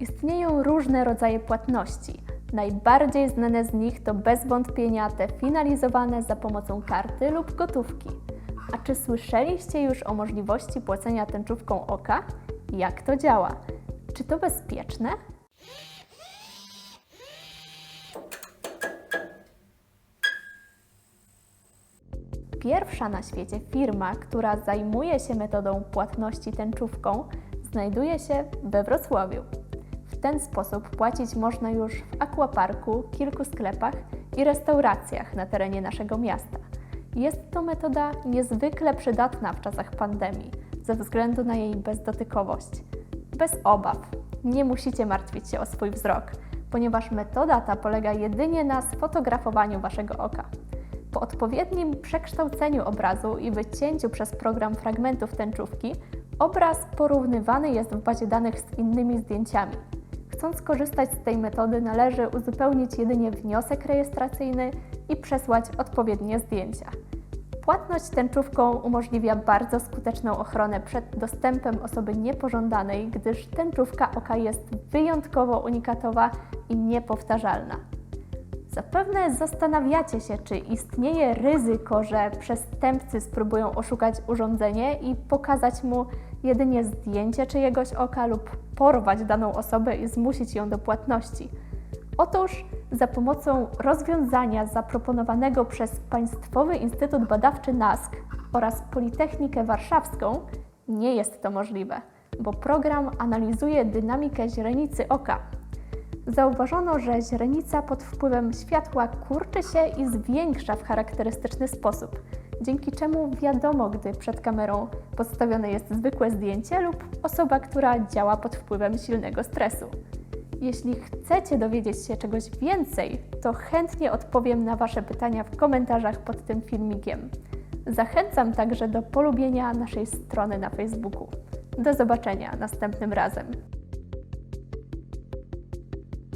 Istnieją różne rodzaje płatności. Najbardziej znane z nich to bez wątpienia te finalizowane za pomocą karty lub gotówki. A czy słyszeliście już o możliwości płacenia tęczówką oka? Jak to działa? Czy to bezpieczne? Pierwsza na świecie firma, która zajmuje się metodą płatności tęczówką, znajduje się we Wrocławiu. W ten sposób płacić można już w aquaparku, kilku sklepach i restauracjach na terenie naszego miasta. Jest to metoda niezwykle przydatna w czasach pandemii ze względu na jej bezdotykowość. Bez obaw, nie musicie martwić się o swój wzrok, ponieważ metoda ta polega jedynie na sfotografowaniu waszego oka. Po odpowiednim przekształceniu obrazu i wycięciu przez program fragmentów tęczówki, obraz porównywany jest w bazie danych z innymi zdjęciami. Chcąc skorzystać z tej metody, należy uzupełnić jedynie wniosek rejestracyjny i przesłać odpowiednie zdjęcia. Płatność tęczówką umożliwia bardzo skuteczną ochronę przed dostępem osoby niepożądanej, gdyż tęczówka oka jest wyjątkowo unikatowa i niepowtarzalna. Zapewne zastanawiacie się, czy istnieje ryzyko, że przestępcy spróbują oszukać urządzenie i pokazać mu jedynie zdjęcie czyjegoś oka lub porwać daną osobę i zmusić ją do płatności. Otóż za pomocą rozwiązania zaproponowanego przez Państwowy Instytut Badawczy NASK oraz Politechnikę Warszawską nie jest to możliwe, bo program analizuje dynamikę źrenicy oka. Zauważono, że źrenica pod wpływem światła kurczy się i zwiększa w charakterystyczny sposób, dzięki czemu wiadomo, gdy przed kamerą postawione jest zwykłe zdjęcie lub osoba, która działa pod wpływem silnego stresu. Jeśli chcecie dowiedzieć się czegoś więcej, to chętnie odpowiem na Wasze pytania w komentarzach pod tym filmikiem. Zachęcam także do polubienia naszej strony na Facebooku. Do zobaczenia następnym razem.